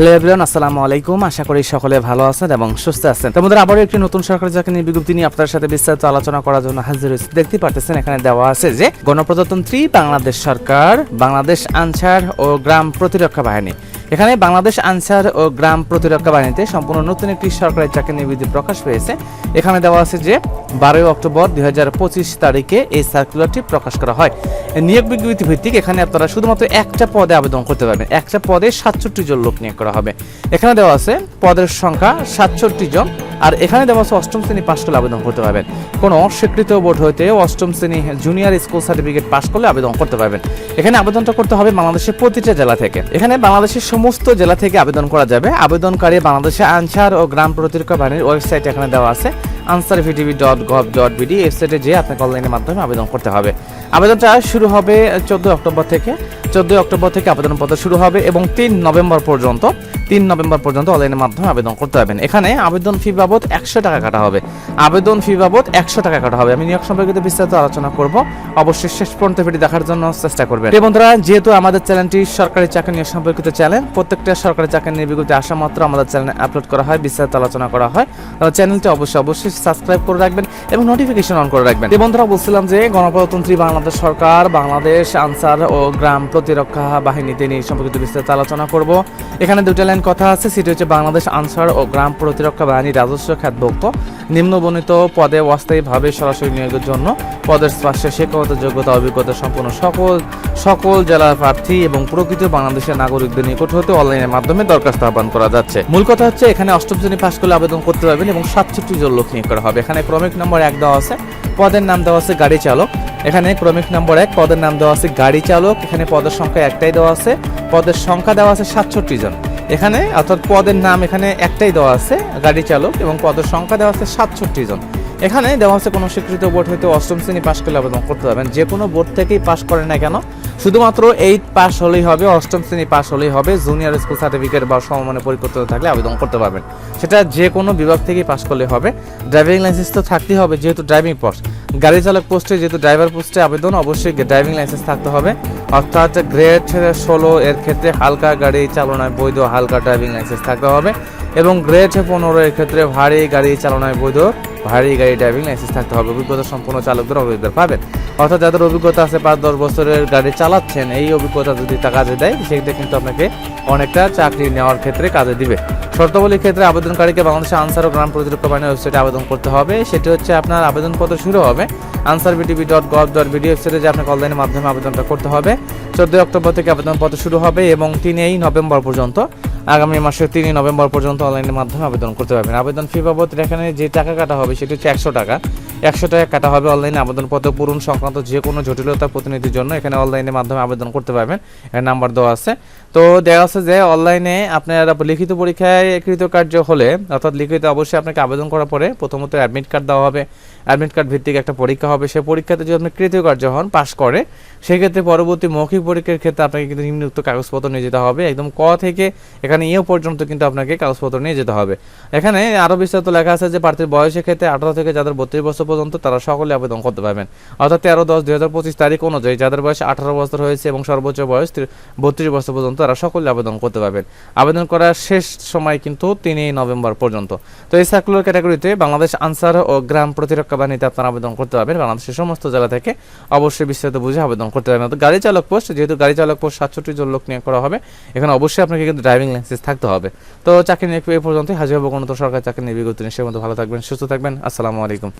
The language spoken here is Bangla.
হ্যালো এভরিওয়ান, আসসালামু আলাইকুম। আশা করি সকলে ভালো আছেন এবং সুস্থ আছেন। তোমাদের আবারও একটি নতুন সরকারি চাকরি নিয়ে বিজ্ঞপ্তি নিয়ে আপনার সাথে বিস্তারিত আলোচনা করার জন্য হাজির হয়েছি দেখতে পারতেছেন, এখানে দেওয়া আছে যে গণপ্রজাতন্ত্রী বাংলাদেশ সরকার, বাংলাদেশ আনসার ও গ্রাম প্রতিরক্ষা বাহিনী। এখানে বাংলাদেশ আনসার ও গ্রাম প্রতিরক্ষা বাহিনীতে সম্পূর্ণ নতুন একটি সরকারি চাকরি নিবৃত্তি প্রকাশ পেয়েছে। এখানে দেওয়া আছে যে, বারোই অক্টোবর দুই হাজার পঁচিশ তারিখে এই সার্কুলারটি প্রকাশ করা হয়। নিয়োগ বিজ্ঞপ্তি ভিত্তিক এখানে আপনারা শুধুমাত্র একটা পদে আবেদন করতে পারবেন। একটা পদে সাতষট্টি জন লোক নিয়োগ করা হবে। এখানে দেওয়া আছে, পদের সংখ্যা সাতষট্টি জন। আর এখানে দেওয়া আছে অষ্টম শ্রেণি পাশ করলে আবেদন করতে পারবেন। কোনো স্বীকৃত বোর্ড হইতে অষ্টম শ্রেণি জুনিয়র স্কুল সার্টিফিকেট পাশ করলে আবেদন করতে পারবেন। এখানে আবেদনটা করতে হবে বাংলাদেশের প্রতিটা জেলা থেকে। এখানে বাংলাদেশের সমস্ত জেলা থেকে আবেদন করা যাবে। আবেদনকারী বাংলাদেশের আনসার ও গ্রাম প্রতিরক্ষা বাহিনীর ওয়েবসাইট এখানে দেওয়া আছে। Ansar VDP dot gov dot BD ওয়েবসাইটে যেয়ে আপনাকে অনলাইনের মাধ্যমে আবেদন করতে হবে। আবেদনটা শুরু হবে চোদ্দোই অক্টোবর থেকে। চোদ্দোই অক্টোবর থেকে আবেদনপত্র শুরু হবে এবং তিন নভেম্বর পর্যন্ত। তিন নভেম্বর পর্যন্ত অনলাইনের মাধ্যমে আবেদন করতে পারবেন। এখানে আবেদন ফি বাবদ একশো টাকা কাটা হবে। আবেদন ফি বাবদ একশো টাকা কাটা হবে। আমি নিয়োগ সম্পর্কিত বিস্তারিত আলোচনা করব। অবশ্যই শেষ পর্যন্ত ভিডিও দেখার জন্য চেষ্টা করবেন। বন্ধুরা, যেহেতু আমাদের চ্যানেলটি সরকারি চাকরি নিয়োগ সম্পর্কিত চ্যানেল, প্রত্যেকটা সরকারি চাকরি নিয়ে বিজ্ঞপ্তি আসা মাত্র আমাদের চ্যানেলে আপলোড করা হয়, বিস্তারিত আলোচনা করা হয়। চ্যানেলটি অবশ্যই অবশ্যই সাবস্ক্রাইব করে রাখবেন এবং নোটিফিকেশন অন করে রাখবেন। বন্ধুরা, বলছিলাম যে গণপ্রজাতন্ত্রী বাংলাদেশ সরকার, বাংলাদেশ আনসার ও গ্রাম প্রতিরক্ষা বাহিনীতে নিয়ে সম্পর্কিত বিস্তারিত আলোচনা করব। এখানে দুটো লাইন কথা আছে, সেটি হচ্ছে বাংলাদেশ আনসার ও গ্রাম প্রতিরক্ষা বাহিনী রাজস্ব খাতভুক্ত নিম্নবর্ণিত পদে অস্থায়ীভাবে সরাসরি নিয়োগের জন্য পদের স্পর্শে শিক্ষাগত যোগ্যতা, অভিজ্ঞতা সম্পন্ন সকল সকল জেলার প্রার্থী এবং প্রকৃত বাংলাদেশের নাগরিকদের নিকট হতে অনলাইনের মাধ্যমে দরখাস্ত আহ্বান করা যাচ্ছে। মূল কথা হচ্ছে, এখানে অষ্টম শ্রেণি পাশ করলে আবেদন করতে পারবেন এবং সাতষট্টি জন লোক নিয়োগ করা হবে। এখানে ক্রমিক নম্বর এক দেওয়া আছে, পদের নাম দেওয়া আছে গাড়ি চালক। এখানে ক্রমিক নম্বর এক, পদের নাম দেওয়া আছে গাড়ি চালক। এখানে পদের সংখ্যা একটাই দেওয়া আছে, পদের সংখ্যা দেওয়া আছে সাতষট্টি জন। এখানে, অর্থাৎ পদের নাম এখানে একটাই দেওয়া আছে, গাড়ি চালক, এবং পদের সংখ্যা দেওয়া আছে সাতষট্টি জন। এখানে দেওয়া আছে কোনো স্বীকৃত বোর্ড হইতে অষ্টম শ্রেণি পাশ করলে আবেদন করতে পারবেন যে কোনো বোর্ড থেকেই পাশ করেন না কেন, শুধুমাত্র এইট পাস হলেই হবে, অষ্টম শ্রেণি পাস হলেই হবে, জুনিয়র স্কুল সার্টিফিকেট বা সমমানের পরিকল্পনা থাকলে আবেদন করতে পারবেন। সেটা যে কোনো বিভাগ থেকেই পাশ করলে হবে। ড্রাইভিং লাইসেন্স তো থাকতেই হবে, যেহেতু ড্রাইভিং পোস্ট। গাড়ি চালক পোস্টে যেহেতু ড্রাইভার পোস্টে আবেদন, অবশ্যই ড্রাইভিং লাইসেন্স থাকতে হবে। অর্থাৎ গ্রেড ষোলো এর ক্ষেত্রে হালকা গাড়ি চালনায় বৈধ, হালকা ড্রাইভিং লাইসেন্স থাকতে হবে। এবং গ্রেড পনেরো এর ক্ষেত্রে ভারী গাড়ি চালনায় বৈধ, ভারী গাড়ি ড্রাইভিং লাইসেন্স থাকতে হবে। অভিজ্ঞতা সম্পন্ন চালকদের অভিজ্ঞতা পাবেন। অর্থাৎ যাদের অভিজ্ঞতা আছে পাঁচ, দশ বছরের গাড়ি চালাচ্ছেন, এই অভিজ্ঞতা যদি তা কাজে দেয়, সেক্ষেত্রে কিন্তু আপনাকে অনেকটা চাকরি নেওয়ার ক্ষেত্রে কাজে দিবে। শর্তাবলীর ক্ষেত্রে আবেদনকারীকে বাংলাদেশের আনসার ও গ্রাম প্রতিরক্ষা বাহিনীর ওয়েবসাইটে আবেদন করতে হবে। সেটি হচ্ছে আপনার আবেদনপত্র শুরু হবে আনসার বিটিভি ডট গভ ডট বিডি ওয়েবসাইটে যে আপনাকে অনলাইনের মাধ্যমে আবেদনটা করতে হবে। চোদ্দোই অক্টোবর থেকে আবেদনপত্র শুরু হবে এবং তিনই নভেম্বর পর্যন্ত, আগামী মাসের তিনই নভেম্বর পর্যন্ত অনলাইনের মাধ্যমে আবেদন করতে পারবেন। আবেদন ফি বাবদ এখানে যে টাকা কাটা হবে, সেটি হচ্ছে একশো টাকা। একশো টাকা কাটা হবে অনলাইনে আবেদনপত্র পূরণ সংক্রান্ত যে কোনো জটিলতা প্রতিনিধির জন্য এখানে অনলাইনের মাধ্যমে আবেদন করতে পারবেন। এর নাম্বার দেওয়া আছে। তো দেওয়া আছে যে অনলাইনে আপনার লিখিত পরীক্ষায় কৃতকার্য হলে, অর্থাৎ লিখিত অবশ্যই আপনাকে আবেদন করার পরে প্রথমত অ্যাডমিট কার্ড দেওয়া হবে। অ্যাডমিট কার্ড ভিত্তিক একটা পরীক্ষা হবে। সেই পরীক্ষাতে যদি আপনি কৃতকার্য হন পাশ করে, সেক্ষেত্রে পরবর্তী মৌখিক পরীক্ষার ক্ষেত্রে আপনাকে কিন্তু নিম্নযুক্ত কাগজপত্র নিয়ে যেতে হবে। একদম ক থেকে এখানে ইয়ে পর্যন্ত কিন্তু আপনাকে কাগজপত্র নিয়ে যেতে হবে। এখানে আরও বিস্তারিত লেখা আছে যে প্রার্থীর বয়সের ক্ষেত্রে আঠারো থেকে যাদের বত্রিশ বছর পর্যন্ত তারা সকলে আবেদন করতে পারবেন। অর্থাৎ তেরো দশ দুই হাজার পঁচিশ তারিখ অনুযায়ী যাদের বয়স আঠারো বছর হয়েছে এবং সর্বোচ্চ বয়স বত্রিশ বছর পর্যন্ত তারা সকলে আবেদন করতে পারবেন। আবেদন করার শেষ সময় কিন্তু তিনই নভেম্বর পর্যন্ত। তো এই সার্কুলার ক্যাটাগরিতে বাংলাদেশ আনসার ও গ্রাম প্রতিরক্ষা বাহিনীতে আপনারা আবেদন করতে পারবেন। বাংলাদেশের সমস্ত জেলা থেকে অবশ্যই বিস্তারিত বুঝে আবেদন করতে পারবেন। গাড়ি চালক পোস্ট, যেহেতু গাড়ি চালক পোস্ট সাতষট্টি জন লোক নিয়োগ করা হবে, এখানে অবশ্যই আপনাকে কিন্তু ড্রাইভিং লাইসেন্স থাকতে হবে। তো চাকরি নিয়োগ এই পর্যন্ত হাজির হব কোনো তো সরকারি চাকরি নিয়ে বিগত নিয়ে। সে মতো ভালো থাকবেন, সুস্থ থাকবেন। আসসালামু আলাইকুম।